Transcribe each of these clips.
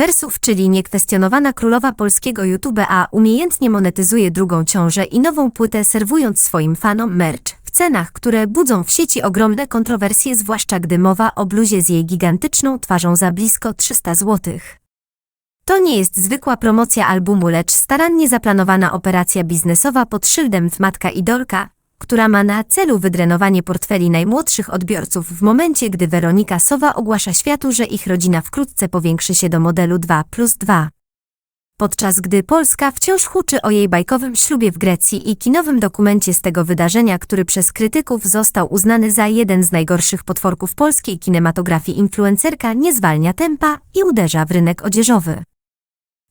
Wersów, czyli niekwestionowana królowa polskiego YouTube, a umiejętnie monetyzuje drugą ciążę i nową płytę, serwując swoim fanom merch w cenach, które budzą w sieci ogromne kontrowersje, zwłaszcza gdy mowa o bluzie z jej gigantyczną twarzą za blisko 300 zł. To nie jest zwykła promocja albumu, lecz starannie zaplanowana operacja biznesowa pod szyldem Matka Idolka, która ma na celu wydrenowanie portfeli najmłodszych odbiorców w momencie, gdy Weronika Sowa ogłasza światu, że ich rodzina wkrótce powiększy się do modelu 2 plus 2. Podczas gdy Polska wciąż huczy o jej bajkowym ślubie w Grecji i kinowym dokumencie z tego wydarzenia, który przez krytyków został uznany za jeden z najgorszych potworków polskiej kinematografii, influencerka nie zwalnia tempa i uderza w rynek odzieżowy.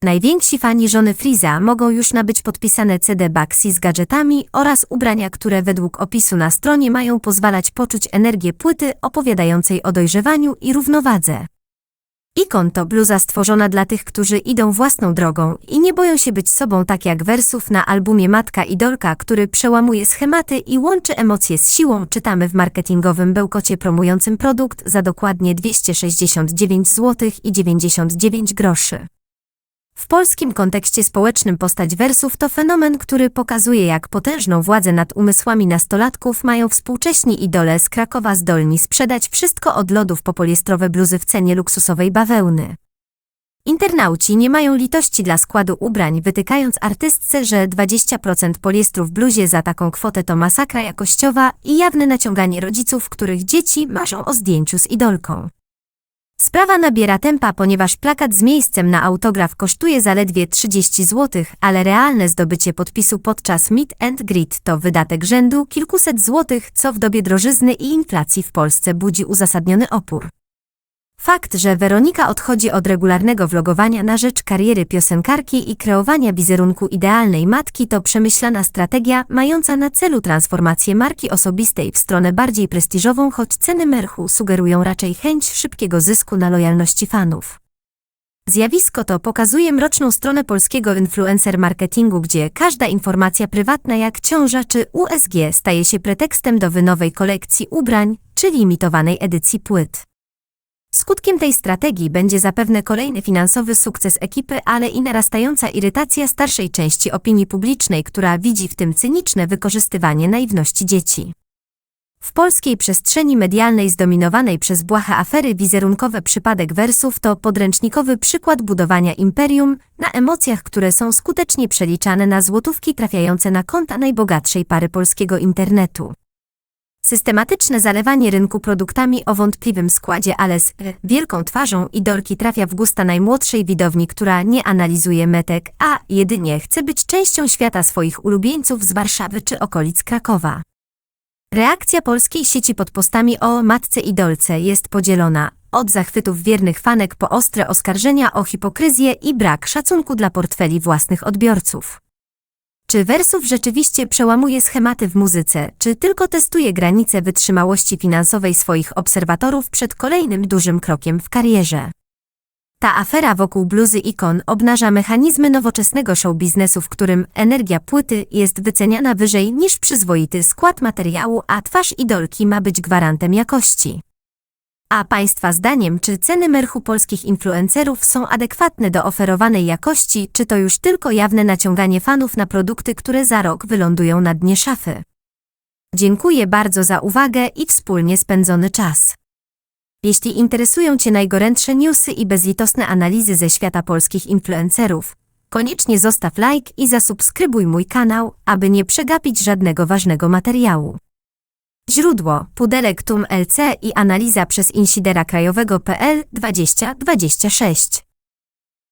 Najwięksi fani żony Friza mogą już nabyć podpisane CD Baxi z gadżetami oraz ubrania, które według opisu na stronie mają pozwalać poczuć energię płyty opowiadającej o dojrzewaniu i równowadze. Ikon to bluza stworzona dla tych, którzy idą własną drogą i nie boją się być sobą tak jak wersów na albumie Matka Idolka, który przełamuje schematy i łączy emocje z siłą, czytamy w marketingowym bełkocie promującym produkt za dokładnie 269 zł i 99 groszy. W polskim kontekście społecznym postać wersów to fenomen, który pokazuje, jak potężną władzę nad umysłami nastolatków mają współcześni idole z Krakowa zdolni sprzedać wszystko od lodów po poliestrowe bluzy w cenie luksusowej bawełny. Internauci nie mają litości dla składu ubrań, wytykając artystce, że 20% poliestru w bluzie za taką kwotę to masakra jakościowa i jawne naciąganie rodziców, których dzieci marzą o zdjęciu z idolką. Sprawa nabiera tempa, ponieważ plakat z miejscem na autograf kosztuje zaledwie 30 zł, ale realne zdobycie podpisu podczas meet and greet to wydatek rzędu kilkuset złotych, co w dobie drożyzny i inflacji w Polsce budzi uzasadniony opór. Fakt, że Weronika odchodzi od regularnego vlogowania na rzecz kariery piosenkarki i kreowania wizerunku idealnej matki to przemyślana strategia mająca na celu transformację marki osobistej w stronę bardziej prestiżową, choć ceny merchu sugerują raczej chęć szybkiego zysku na lojalności fanów. Zjawisko to pokazuje mroczną stronę polskiego influencer marketingu, gdzie każda informacja prywatna jak ciąża czy USG staje się pretekstem do wynowej kolekcji ubrań czy limitowanej edycji płyt. Skutkiem tej strategii będzie zapewne kolejny finansowy sukces ekipy, ale i narastająca irytacja starszej części opinii publicznej, która widzi w tym cyniczne wykorzystywanie naiwności dzieci. W polskiej przestrzeni medialnej zdominowanej przez błahe afery wizerunkowe przypadek wersów to podręcznikowy przykład budowania imperium na emocjach, które są skutecznie przeliczane na złotówki trafiające na konta najbogatszej pary polskiego internetu. Systematyczne zalewanie rynku produktami o wątpliwym składzie, ale z wielką twarzą idolki trafia w gusta najmłodszej widowni, która nie analizuje metek, a jedynie chce być częścią świata swoich ulubieńców z Warszawy czy okolic Krakowa. Reakcja polskiej sieci pod postami o matce idolce jest podzielona. Od zachwytów wiernych fanek po ostre oskarżenia o hipokryzję i brak szacunku dla portfeli własnych odbiorców. Czy Wersów rzeczywiście przełamuje schematy w muzyce, czy tylko testuje granice wytrzymałości finansowej swoich obserwatorów przed kolejnym dużym krokiem w karierze? Ta afera wokół bluzy ikon obnaża mechanizmy nowoczesnego show biznesu, w którym energia płyty jest wyceniana wyżej niż przyzwoity skład materiału, a twarz idolki ma być gwarantem jakości. A Państwa zdaniem, czy ceny merchu polskich influencerów są adekwatne do oferowanej jakości, czy to już tylko jawne naciąganie fanów na produkty, które za rok wylądują na dnie szafy? Dziękuję bardzo za uwagę i wspólnie spędzony czas. Jeśli interesują Cię najgorętsze newsy i bezlitosne analizy ze świata polskich influencerów, koniecznie zostaw like i zasubskrybuj mój kanał, aby nie przegapić żadnego ważnego materiału. Źródło Pudelek TUM LC i analiza przez Insidera Krajowego.pl 2026